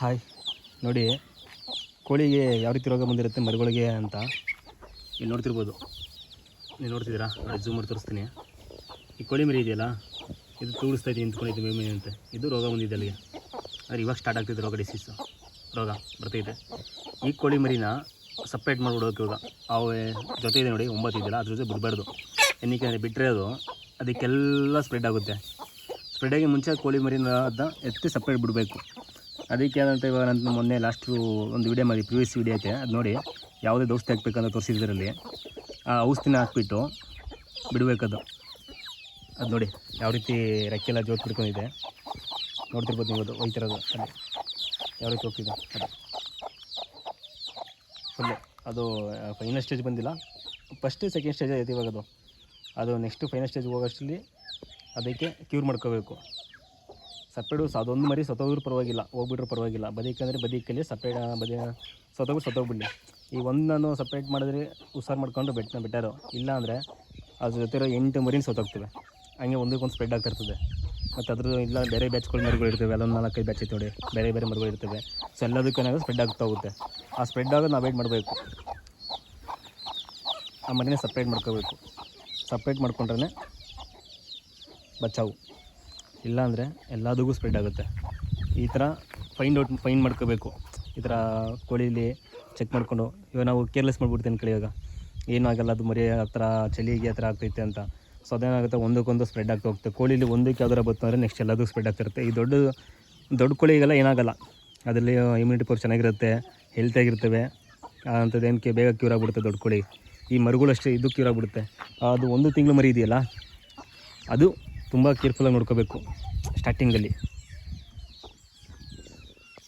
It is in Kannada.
ಹಾಯ್. ನೋಡಿ, ಕೋಳಿಗೆ ಯಾವ ರೀತಿ ರೋಗ ಬಂದಿರುತ್ತೆ ಮರಿಗಳಿಗೆ ಅಂತ ಇಲ್ಲಿ ನೋಡ್ತಿರ್ಬೋದು. ನೀವು ನೋಡ್ತಿದ್ದೀರಾ? ನಾನು ಝೂಮ್ ಮಾಡಿ ತೋರಿಸ್ತೀನಿ. ಈ ಕೋಳಿ ಮರಿ ಇದೆಯಲ್ಲ, ಇದು ತೂಡಿಸ್ತಾ ಇದ್ದೀನಿ ನಿಂತ್ಕೊಂಡಿದ್ದು ಮೇಮೆ ಅಂತ. ಇದು ರೋಗ ಬಂದಿದೆ ಅಲ್ಲಿಗೆ. ಆದರೆ ಇವಾಗ ಸ್ಟಾರ್ಟ್ ಆಗ್ತಿದೆ ರೋಗ ಡಿಸೀಸು ರೋಗ ಬರ್ತೈತೆ ಈ ಕೋಳಿ ಮರಿನ ಸಪ್ರೇಟ್ ಮಾಡ್ಬಿಡೋಕೆ ಇವಾಗ ಅವು ಜೊತೆ ಇದೆ ನೋಡಿ, ಒಂಬತ್ತು ಇದೆಯಲ್ಲ, ಅದ್ರ ಜೊತೆ ಬಿಡಬಾರ್ದು. ಎನ್ನಿಕೆ ಅಂದರೆ ಬಿಟ್ಟರೆ ಅದು, ಅದಕ್ಕೆಲ್ಲ ಸ್ಪ್ರೆಡ್ ಆಗುತ್ತೆ. ಸ್ಪ್ರೆಡ್ ಆಗಿ ಮುಂಚೆ ಕೋಳಿ ಮರಿನ ಅದನ್ನ ಎತ್ತಿ ಸಪ್ರೇಟ್ ಬಿಡಬೇಕು. ಅದಕ್ಕೆ ಏನಂತ ಇವಾಗ ನಾನು ಮೊನ್ನೆ ಲಾಸ್ಟು ಒಂದು ವಿಡಿಯೋ ಮಾಡಿ ಪ್ರೀವಿಯಸ್ ವಿಡಿಯೋ ಐತೆ. ಅದು ನೋಡಿ ಯಾವುದೇ ಔಷಧಿ ಹಾಕ್ಬೇಕಂತ ತೋರಿಸಿದ್ರಲ್ಲಿ. ಆ ಔಷಧಿನ ಹಾಕ್ಬಿಟ್ಟು ಬಿಡಬೇಕದು. ಅದು ನೋಡಿ ಯಾವ ರೀತಿ ರೆಕ್ಕೆಲ್ಲ ಜೋತ್ ಬಿಡ್ಕೊಂಡಿದೆ. ನೋಡ್ತಿರ್ಬೋದು ನೀವು ಅದು ಒಯ್ತಿರೋದು ಅಲ್ಲಿ. ಯಾವ ರೀತಿ ಹೋಗ್ತಿದೆ ಅದು. ಫುಲ್ಲು ಅದು ಫೈನಲ್ ಸ್ಟೇಜ್ ಬಂದಿಲ್ಲ. ಫಸ್ಟ್ ಸೆಕೆಂಡ್ ಸ್ಟೇಜ್ ಐತೆ ಇವಾಗ ಅದು ಅದು ನೆಕ್ಸ್ಟು ಫೈನಲ್ ಸ್ಟೇಜ್ ಹೋಗೋಷ್ಟರಲ್ಲಿ ಅದಕ್ಕೆ ಕ್ಯೂರ್ ಮಾಡ್ಕೋಬೇಕು. ಸಪ್ರೇಟು ಅದೊಂದು ಮರಿ ಸತ್ತೋದ್ರೂ ಪರವಾಗಿಲ್ಲ, ಹೋಗ್ಬಿಟ್ರು ಪರವಾಗಿಲ್ಲ. ಬದಿಕಂದರೆ ಬದಿಕಲ್ಲಿ ಸಪ್ರೇಟ್ ಬದಿ ಸತ್ತೋಗ್ಬಿಟ್ಟು ಸತ್ತೋಗ್ಬಿಡಲಿ. ಈ ಒಂದನ್ನು ಸಪ್ರೇಟ್ ಮಾಡಿದ್ರೆ ಹುಷಾರು ಮಾಡ್ಕೊಂಡು ಬೆಟ್ಟ ಬೆಟ್ಟರು. ಇಲ್ಲ ಅಂದರೆ ಅದ್ರ ಜೊತೆ ಇರೋ ಎಂಟು ಮರಿನ ಸತ್ತೋಗ್ತವೆ. ಹಂಗೆ ಒಂದಕ್ಕೊಂದು ಸ್ಪ್ರೆಡ್ ಆಗ್ತಿರ್ತದೆ ಮತ್ತು ಅದ್ರ ಇಲ್ಲ ಬೇರೆ ಬ್ಯಾಚ್ಗಳು ಮರಿಗಳು ಇರ್ತವೆ. ಅಲ್ಲೊಂದು ನಾಲ್ಕೈದು ಬ್ಯಾಚ್ ಐತೆ ನೋಡಿ. ಬೇರೆ ಬೇರೆ ಮರಿಗಳು ಇರ್ತವೆ. ಸೊ ಎಲ್ಲದಕ್ಕೂ ಸ್ಪ್ರೆಡ್ ಆಗ್ತಾ ಹೋಗುತ್ತೆ. ಆ ಸ್ಪ್ರೆಡ್ ಆಗೋದು ನಾವು ವೇಟ್ ಮಾಡಬೇಕು. ಆ ಮರಿನ ಸಪ್ರೇಟ್ ಮಾಡ್ಕೋಬೇಕು. ಸಪ್ರೇಟ್ ಮಾಡ್ಕೊಂಡ್ರೆ ಬಚಾವು. ಇಲ್ಲಾಂದರೆ ಎಲ್ಲದಕ್ಕೂ ಸ್ಪ್ರೆಡ್ ಆಗುತ್ತೆ. ಈ ಥರ ಫೈಂಡ್ ಔಟ್ ಫೈಂಡ್ ಮಾಡ್ಕೋಬೇಕು. ಈ ಥರ ಕೋಳಿಲಿ ಚೆಕ್ ಮಾಡಿಕೊಂಡು, ಇವಾಗ ನಾವು ಕೇರ್ಲೆಸ್ ಮಾಡ್ಬಿಡ್ತೀನಿ ಕಡೆ ಇವಾಗ. ಏನೂ ಆಗಲ್ಲ, ಅದು ಮರಿ ಆ ಥರ ಚಳಿಗೆ ಆ ಥರ ಆಗ್ತೈತೆ ಅಂತ. ಸೊ ಅದೇನಾಗುತ್ತೆ, ಒಂದಕ್ಕೊಂದು ಸ್ಪ್ರೆಡ್ ಆಗ್ತಾ ಹೋಗ್ತದೆ ಕೋಳಿಲಿ ಒಂದಕ್ಕೆ ಯಾವ್ದಾರ ಬಂತು ಅಂದರೆ ನೆಕ್ಸ್ಟ್ ಎಲ್ಲದಕ್ಕೂ ಸ್ಪ್ರೆಡ್ ಆಗ್ತಿರುತ್ತೆ ಈ ದೊಡ್ಡ ದೊಡ್ಡ ಕೋಳಿಗೆಲ್ಲ ಏನಾಗಲ್ಲ. ಅದರಲ್ಲಿ ಇಮ್ಯುನಿಟಿ ಪವರ್ ಚೆನ್ನಾಗಿರುತ್ತೆ ಹೆಲ್ತಿಯಾಗಿರ್ತವೆ ಅಂಥದ್ದು ಏನಕ್ಕೆ ಬೇಗ ಕ್ಯೂರ್ ಆಗಿಬಿಡುತ್ತೆ ದೊಡ್ಡ ಕೋಳಿ. ಈ ಮರುಗಳು ಅಷ್ಟೇ ಇದು ಕ್ಯೂರ್ ಆಗಿಬಿಡುತ್ತೆ. ಅದು ಒಂದು ತಿಂಗಳು ಮರಿ ಇದೆಯಲ್ಲ, ಅದು ತುಂಬ ಕೇರ್ಫುಲ್ಲಾಗಿ ನೋಡ್ಕೋಬೇಕು ಸ್ಟಾರ್ಟಿಂಗಲ್ಲಿ